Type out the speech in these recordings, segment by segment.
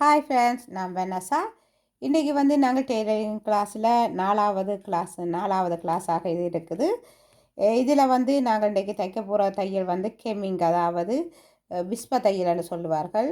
Hi friends நான் Vanessa இன்றைக்கி வந்து நாங்கள் டெய்லரிங் கிளாஸில் நாலாவது கிளாஸ் நாலாவது கிளாஸாக இது இருக்குது. இதில் வந்து நாங்கள் இன்றைக்கி தைக்க போகிற தையல் வந்து கெம்மிங் அதாவது அஹ், விஸ்ப தையல்னு சொல்லுவார்கள்.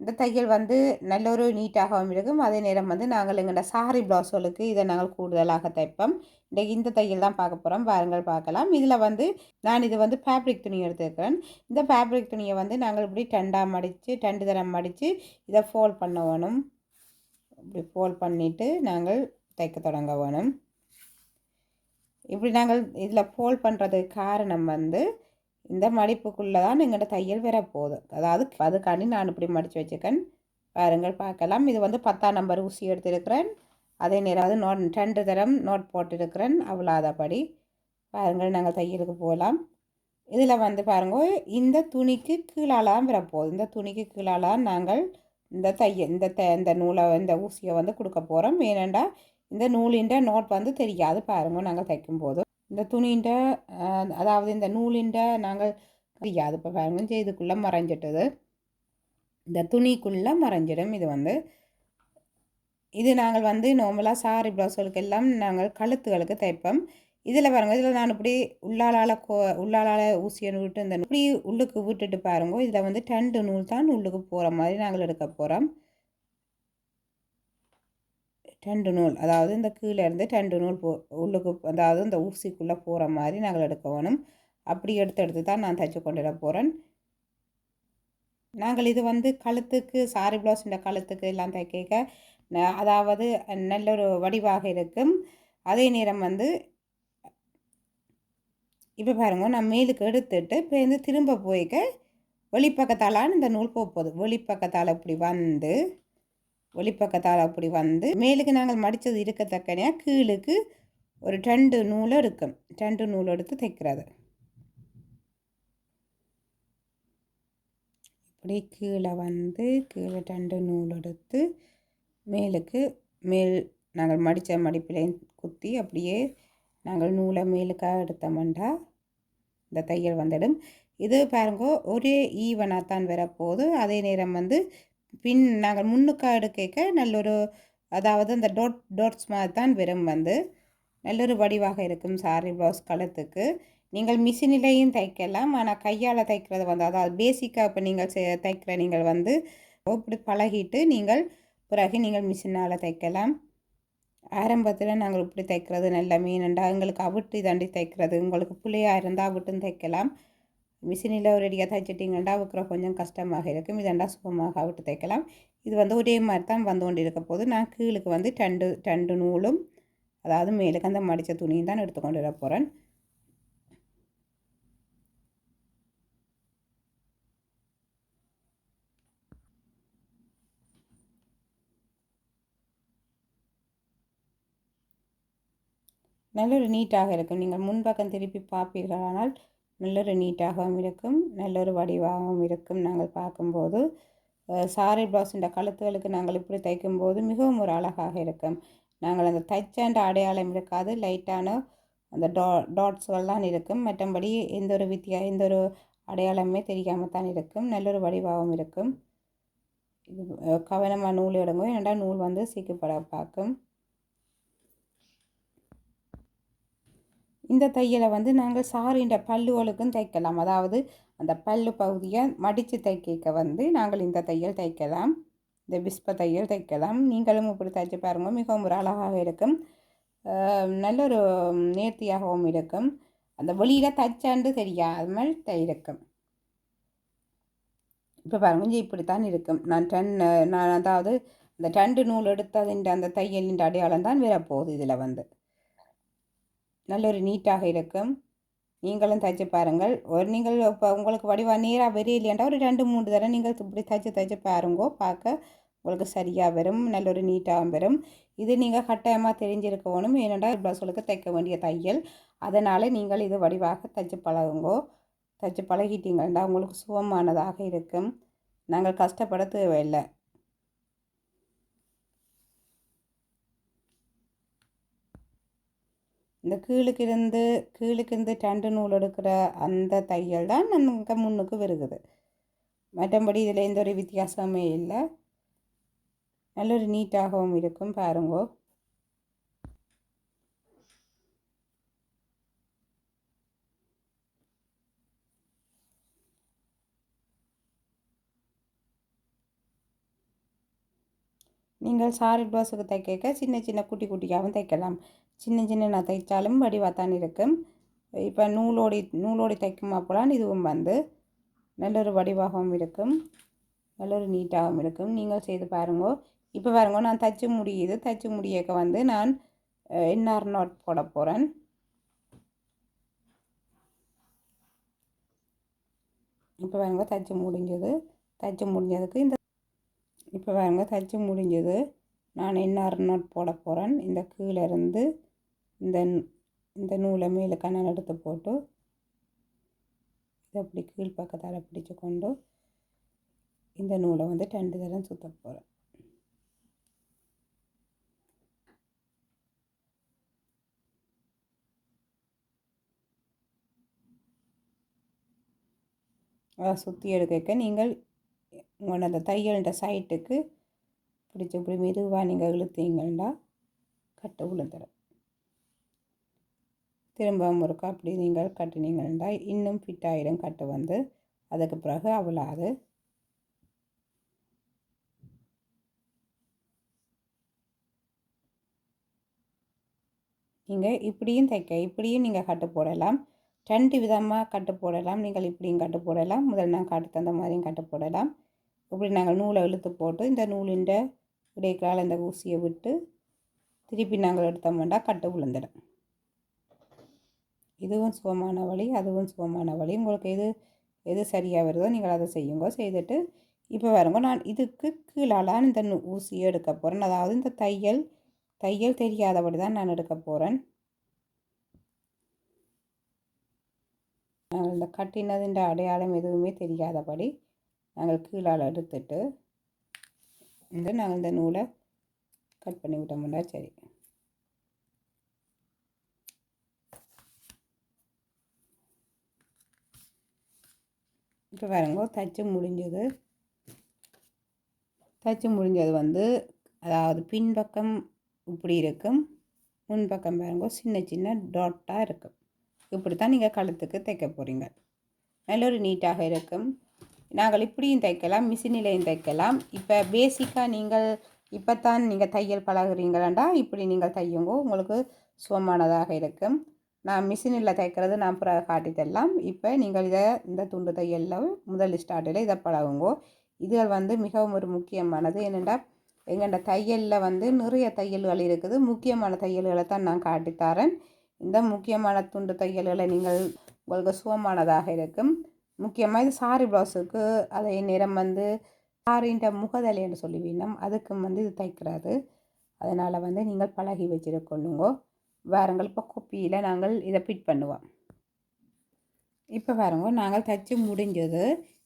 இந்த தையல் வந்து நல்ல ஒரு நீட்டாகவும் இருக்கும். அதே நேரம் வந்து நாங்கள் எங்களோட சாரி ப்ளவுஸ்களுக்கு இதை நாங்கள் கூடுதலாக தைப்போம். இந்த இந்த தையல் தான் பார்க்க போகிறோம் பாருங்கள் பார்க்கலாம். இதில் வந்து நான் இது வந்து ஃபேப்ரிக் துணி எடுத்துருக்கிறேன். இந்த ஃபேப்ரிக் துணியை வந்து நாங்கள் இப்படி டண்டாக மடித்து டண்டு தரம் மடித்து இதை ஃபோல்ட் பண்ண வேணும். இப்படி ஃபோல்ட் பண்ணிவிட்டு நாங்கள் தைக்க தொடங்க வேணும். இப்படி நாங்கள் இதில் ஃபோல்ட் பண்ணுறதுக்கு காரணம் வந்து இந்த மடிப்புக்குள்ளே தான் எங்கள்கிட்ட தையல் வரப்போகுது அதாவது அதுக்காண்டி நான் இப்படி மடித்து வச்சுக்கேன் பாருங்கள் பார்க்கலாம். இது வந்து பத்தாம் நம்பர் ஊசி எடுத்திருக்கிறேன். அதே நேரம் அது நோட் ரெண்டு தரம் நோட் போட்டிருக்கிறேன். அவ்வளோதபடி பாருங்கள் நாங்கள் தையலுக்கு போகலாம். இதில் வந்து பாருங்க இந்த துணிக்கு கீழாலாம் வரப்போகுது இந்த துணிக்கு கீழாலாம் நாங்கள் இந்த தைய இந்த த இந்த நூலை இந்த ஊசியை வந்து கொடுக்க போகிறோம் ஏனெண்டா இந்த நூலின்ற நோட் வந்து தெரியாது. பாருங்க நாங்கள் தைக்கும்போது. இந்த துணின்ற அதாவது இந்த நூலின்ற நாங்கள் தெரியாது இப்போ பாருங்க இதுக்குள்ளே மறைஞ்சிட்டது. இந்த துணிக்குள்ளே மறைஞ்சிடும். இது வந்து இது நாங்கள் வந்து நார்மலாக சாரி ப்ளவுஸ்களுக்கு எல்லாம் நாங்கள் கழுத்துகளுக்கு தைப்போம். இதில் பாருங்க இதில் நான் இப்படி உள்ளாலால் கோ உள்ளாலால் ஊசியை விட்டு இந்த இப்படி உள்ளுக்கு விட்டுட்டு பாருங்க இதில் வந்து டெண்டு நூல் தான் உள்ளுக்கு போகிற மாதிரி நாங்கள் எடுக்க போகிறோம் டெண்டு நூல் அதாவது இந்த கீழே இருந்து டெண்டு நூல் போ உள்ளுக்கு அதாவது இந்த ஊசிக்குள்ளே போகிற மாதிரி நாங்கள் எடுக்க வேணும். அப்படி எடுத்து எடுத்து தான் நான் தைச்சு கொண்டுட போகிறேன் நாங்கள் இது வந்து கழுத்துக்கு சாரி ப்ளவுஸ் இந்த கழுத்துக்கு எல்லாம் தைக்க அதாவது நல்ல ஒரு வடிவாக இருக்கும். அதே நேரம் வந்து இப்போ பாருங்க நான் மேலுக்கு எடுத்துட்டு இப்போ வந்து திரும்ப போய்க்க வெளிப்பக்கத்தாலான்னு இந்த நூல் போக போகுது வெளிப்பக்கத்தால் இப்படி வந்து ஒளிப்பக்கத்தால் அப்படி வந்து மேலுக்கு நாங்கள் மடித்தது இருக்கத்தக்கனையாக கீழுக்கு ஒரு ரெண்டு நூல் எடுக்கும். ரெண்டு நூல் எடுத்து தைக்கிறது. இப்படி கீழே வந்து கீழே ரெண்டு நூல் எடுத்து மேலுக்கு மேல் நாங்கள் மடித்த மடிப்பிலையும் குத்தி அப்படியே நாங்கள் நூலை மேலுக்காக எடுத்தோம்டா. இந்த தையல் வந்துடும் இது பாருங்க ஒரே ஈவனாக தான் வரப்போகுது. அதே நேரம் வந்து பின் நாங்கள் முன்னுக்காடு கேட்க நல்ல ஒரு அதாவது அந்த டோட் டோட்ஸ் மாதிரி தான் வெறும் வந்து. நல்ல ஒரு வடிவாக இருக்கும் சாரி ப்ளவுஸ் கழுத்துக்கு நீங்கள் மிஷினிலையும் தைக்கலாம் ஆனால் கையால் தைக்கிறது வந்து அதாவது பேசிக்காக இப்போ நீங்கள் செ- தைக்கிற நீங்கள் வந்து இப்படி பழகிட்டு நீங்கள் பிறகு நீங்கள் மிஷினால் தைக்கலாம். ஆரம்பத்தில் நாங்கள் இப்படி தைக்கிறது நல்ல மீனண்டா எங்களுக்கு அவிட்டு தாண்டி தைக்கிறது உங்களுக்கு பிள்ளையாக இருந்தால் அவிட்டும் தைக்கலாம். மிஷினில் ஒரு ரெடியாக தைச்சிட்டிங்கன்னா அவுக்கிற கொஞ்சம் கஷ்டமாக இருக்கும். இதெண்டா சுகமாக விட்டு தைக்கலாம். இது வந்து ஒரே மாதிரி தான் வந்து கொண்டு இருக்க போது நான் கீழுக்கு வந்து டண்டு டண்டு நூலும் அதாவது மேலுக்கு அந்த மடித்த துணியும் தான் எடுத்துக்கொண்டு வர போகிறேன் நல்ல ஒரு நீட்டாக இருக்கும். நீங்கள் முன்பக்கம் திருப்பி பார்ப்பீர்களானால் நல்ல ஒரு நீட்டாகவும் இருக்கும் நல்ல ஒரு வடிவாகவும் இருக்கும் நாங்கள் பார்க்கும்போது. சாரி சாரி ப்ளவுஸிൻ്റെ கழுத்துகளுக்கு நாங்கள் இப்படி தைக்கும்போது மிகவும் ஒரு அழகாக இருக்கும். நாங்கள் அந்த தைச்சாண்ட அடையாளம் இருக்காது லைட்டான அந்த டா டாட்ஸ்கள் தான் இருக்கும். மற்றபடி எந்த ஒரு வித்தியா எந்த ஒரு அடையாளமே தெரியாமல் தான் இருக்கும். நல்ல ஒரு வடிவாகவும் இருக்கும். இது கவனமாக நூல் எடுங்க ஏன்னா நூல் வந்து சீக்கிரப்பட பார்க்கும். இந்த தையலை வந்து நாங்கள் சாரின்ற பல்லுகளுக்கும் தைக்கலாம். அதாவது அந்த பல்லு பகுதியை மடித்து தைக்க வந்து நாங்கள் இந்த தையல் தைக்கலாம். இந்த விஸ்ப தையல் தைக்கலாம். நீங்களும் இப்படி தைச்சு பாருங்கள் மிகவும் ஒரு அழகாக இருக்கும். நல்ல ஒரு நேர்த்தியாகவும் இருக்கும். அந்த வெளியில் தைச்சாண்டு தெரியாமல் இருக்கும். இப்போ பாருங்க இப்படி இப்படித்தான் இருக்கும். நான் டன் நான் அதாவது இந்த டண்டு நூல் எடுத்ததின்ற அந்த தையலின் அடையாளம் தான் வரப்போகுது இதில் வந்து. நல்ல ஒரு நீட்டாக இருக்கும். நீங்களும் தைச்சு பாருங்கள். ஒரு நீங்கள் இப்போ உங்களுக்கு வடிவாக நேராக வரையிலேண்டா ஒரு ரெண்டு மூணு தடவை நீங்கள் இப்படி தைச்சு தைச்சு பாருங்கோ. பார்க்க உங்களுக்கு சரியாக வரும். நல்ல ஒரு நீட்டாகவும் வரும். இது நீங்கள் கட்டாயமாக தெரிஞ்சிருக்க வேணும் ஏனென்றால் ப்ளவுஸ்களுக்கு தைக்க வேண்டிய தையல். அதனால் நீங்கள் இது வடிவாக தைச்சு பழகுங்கோ. தைச்சு பழகிட்டீங்கன்னா உங்களுக்கு சுகமானதாக இருக்கும். நாங்கள் கஷ்டப்பட தேவையில்லை. இந்த கீழுக்கு இருந்து கீழுக்கு இருந்து டண்டு நூல் எடுக்கிற அந்த தையல் தான் நமக்கு முன்னுக்கு வருகுது. மற்றபடி இதில் எந்த ஒரு வித்தியாசமே இல்லை. நல்ல ஒரு நீட்டாகவும் இருக்கும் பாருங்கோ. நீங்கள் சாரி ப்ளவுஸுக்கு தைக்க சின்ன சின்ன குட்டி குட்டியாகவும் தைக்கலாம். சின்ன சின்ன நான் தைச்சாலும் வடிவாக தான் இருக்கும். இப்போ நூலோடி நூலோடி தைக்கும் அப்போலாம் இதுவும் வந்து நல்ல ஒரு வடிவாகவும் இருக்கும். நல்ல ஒரு நீட்டாகவும் இருக்கும். நீங்கள் செய்து பாருங்கோ. இப்போ பாருங்க நான் தச்சு முடியுது. தச்சு முடியக்க வந்து நான் என்ஆர் நாட் போட போகிறேன் இப்போ பாருங்க தைச்சி முடிஞ்சது. தச்சு முடிஞ்சதுக்கு இந்த இப்போ பாருங்க தைச்சி முடிஞ்சது. நான் என்ஆர் நாட் போட போகிறேன் இந்த கீழே இருந்து இந்த இந்த நூலை மேலே கண்ணல் எடுத்து போட்டு இதை அப்படி கீழ்ப்பக்கத்தால் பிடிச்சு கொண்டு இந்த நூலை வந்து ரெண்டு தரம் சுற்ற போகிறேன். அதை சுற்றி எடுக்க நீங்கள் உங்களோட அந்த தையல்ன்ற சைட்டுக்கு பிடிச்சி இப்படி மெதுவாக நீங்கள் இழுத்தீங்கன்னா கட்டு விழுந்துடும் திரும்பவும் ஒருக்கா அப்படி நீங்கள் கட்டினீங்கன்னா இன்னும் ஃபிட்டாயிடும் கட்டு வந்து. அதுக்கு பிறகு அவ்வளாது நீங்கள் இப்படியும் தைக்க இப்படியும் நீங்கள் கட்டு போடலாம். ரெண்டு விதமாக கட்டு போடலாம். நீங்கள் இப்படியும் கட்டு போடலாம். முதல் நான் கட்டு தந்த மாதிரியும் கட்டு போடலாம். இப்படி நாங்கள் நூலை இழுத்து போட்டு இந்த நூலின் இடைக்கால இந்த ஊசியை விட்டு திருப்பி நாங்கள் எடுத்தோம்னா கட்டு விழுந்துடும் இதுவும் சுகமான வழி அதுவும் சுகமான வழி உங்களுக்கு எது எது சரியாக வருதோ நீங்கள் அதை செய்யுங்க. செய்துட்டு இப்போ வருங்க நான் இதுக்கு கீழாலான் இந்த ஊசியை எடுக்க போகிறேன் அதாவது இந்த தையல் தையல் தெரியாதபடி தான் நான் எடுக்க போகிறேன் நாங்கள் இந்த கட்டினதுன்ற அடையாளம் எதுவுமே தெரியாதபடி நாங்கள் கீழால் எடுத்துட்டு இந்த நாங்கள் இந்த நூலை கட் பண்ணி விட்டோம்னா சரி. இப்போ பாருங்க தச்சு முடிஞ்சது. தச்சு முடிஞ்சது வந்து அதாவது பின்பக்கம் இப்படி இருக்கும். முன்பக்கம் பாருங்க சின்ன சின்ன டாட்டாக இருக்கும். இப்படி தான் நீங்கள் கழுத்துக்கு தைக்க போகிறீங்க நல்ல ஒரு நீட்டாக இருக்கும். நாங்கள் இப்படியும் தைக்கலாம் மிஷினிலையும் தைக்கலாம். இப்போ பேசிக்காக நீங்கள் இப்போ தான் நீங்கள் தையல் பழகுறீங்களாண்டா இப்படி நீங்கள் தையுங்கோ உங்களுக்கு சுகமானதாக இருக்கும். நான் மிஷினில் தைக்கிறது நான் பிறகு காட்டித்தரலாம் இப்போ நீங்கள் இதை இந்த துண்டு தையலில் முதல் ஸ்டார்டில் இதை பழகுங்கோ. இதுகள் வந்து மிகவும் ஒரு முக்கியமானது. என்னென்னா எங்கள்ட தையலில் வந்து நிறைய தையல்கள் இருக்குது. முக்கியமான தையல்களை தான் நான் காட்டித்தரேன். இந்த முக்கியமான துண்டு தையல்களை நீங்கள் உங்களுக்கு சுகமானதாக இருக்கும். முக்கியமாக இது சாரி ப்ளவுஸுக்கு அதே நேரம் வந்து சாரின்ற முகதலை என்று சொல்லுவீனம் அதுக்கும் வந்து இது தைக்கிறாரு அதனால் வந்து நீங்கள் பழகி வச்சுருக்கொள்ளுங்கோ வேறங்கள் இப்போ குப்பியில் நாங்கள் இதை ஃபிட் பண்ணுவோம். இப்போ பாருங்க நாங்கள் தைச்சி முடிஞ்சது.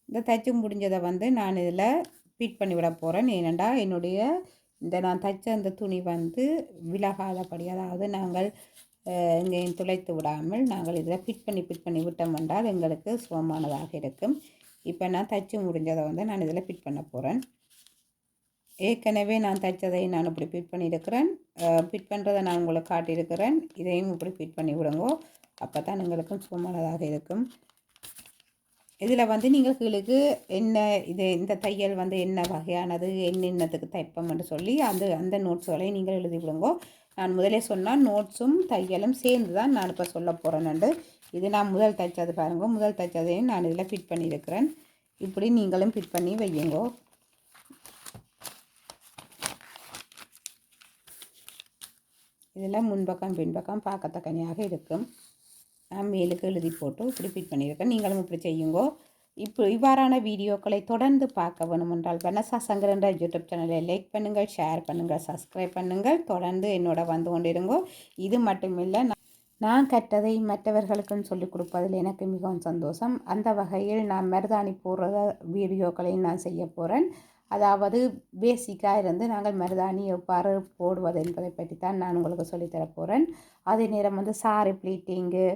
இந்த தைச்சி முடிஞ்சதை வந்து நான் இதில் ஃபிட் பண்ணி விட போகிறேன் ஏனெண்டா என்னுடைய இந்த நான் தைச்ச அந்த துணி வந்து விலகாதபடி அதாவது நாங்கள் எங்கேயும் துளைத்து விடாமல் நாங்கள் இதில் ஃபிட் பண்ணி ஃபிட் பண்ணி விட்டோம் என்றால் எங்களுக்கு சுகமானதாக இருக்கும். இப்போ நான் தைச்சி முடிஞ்சதை வந்து நான் இதில் ஃபிட் பண்ண போகிறேன் ஏற்கனவே நான் தைச்சதை நான் இப்படி ஃபிட் பண்ணியிருக்கிறேன். ஃபிட் பண்ணுறதை நான் உங்களுக்கு காட்டியிருக்கிறேன். இதையும் இப்படி ஃபிட் பண்ணி விடுங்கோ. அப்போ தான் எங்களுக்கும் சுகமானதாக இருக்கும். இதில் வந்து நீங்கள் கீழுக்கு என்ன இது இந்த தையல் வந்து என்ன வகையானது என்னென்னத்துக்கு தைப்போம்னு சொல்லி அந்த அந்த நோட்ஸுகளை நீங்கள் எழுதி விடுங்கோ. நான் முதலே சொன்னால் நோட்ஸும் தையலும் சேர்ந்து தான் நான் இப்போ சொல்ல போகிறேன்னு இது நான் முதல் தைச்சது பாருங்க. முதல் தைச்சதையும் நான் இதில் ஃபிட் பண்ணியிருக்கிறேன். இப்படி நீங்களும் ஃபிட் பண்ணி வையுங்கோ. இதெல்லாம் முன்பக்கம் பின்பக்கம் பார்க்கத்தக்கனியாக இருக்கும். நான் மேலுக்கு எழுதி போட்டு இப்படி ஃபிட் பண்ணியிருக்கேன். நீங்களும் இப்படி செய்யுங்கோ. இப்போ இவ்வாறான வீடியோக்களை தொடர்ந்து பார்க்க வேணுமென்றால் வெனசா சங்கரன்ற யூடியூப் சேனலை லைக் பண்ணுங்கள் ஷேர் பண்ணுங்கள் சப்ஸ்கிரைப் பண்ணுங்கள். தொடர்ந்து என்னோட வந்து கொண்டிருங்கோ. இது மட்டுமில்லை நான் கற்றதை மற்றவர்களுக்கும் சொல்லிக் கொடுப்பதில் எனக்கு மிகவும் சந்தோஷம். அந்த வகையில் நான் மருதாணி போடுறத வீடியோக்களையும் நான் செய்ய போகிறேன் அதாவது பேசிக்காக இருந்து நாங்கள் மருதாணி எவ்வாறு போடுவது என்பதை பற்றி தான் நான் உங்களுக்கு சொல்லித்தரப்போகிறேன் அதே நேரம் வந்து சாரி ப்ளீட்டிங்கு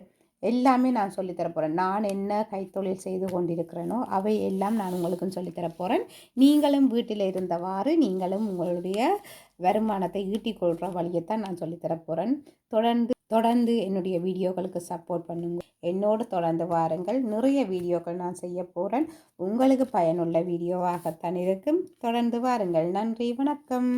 எல்லாமே நான் சொல்லித்தரப்போகிறேன் நான் என்ன கைத்தொழில் செய்து கொண்டிருக்கிறேனோ அவை எல்லாம் நான் உங்களுக்கும் சொல்லித்தரப்போகிறேன் நீங்களும் வீட்டில் இருந்தவாறு நீங்களும் உங்களுடைய வருமானத்தை ஈட்டிக்கொள்கிற வழியைத்தான் நான் சொல்லித்தரப்போகிறேன் தொடர்ந்து தொடர்ந்து என்னுடைய வீடியோக்களுக்கு சப்போர்ட் பண்ணுங்க. என்னோடு தொடர்ந்து வாருங்கள். நிறைய வீடியோக்கள் நான் செய்ய போகிறேன் உங்களுக்கு பயனுள்ள வீடியோவாகத்தான் இருக்கும். தொடர்ந்து வாருங்கள். நன்றி. வணக்கம்.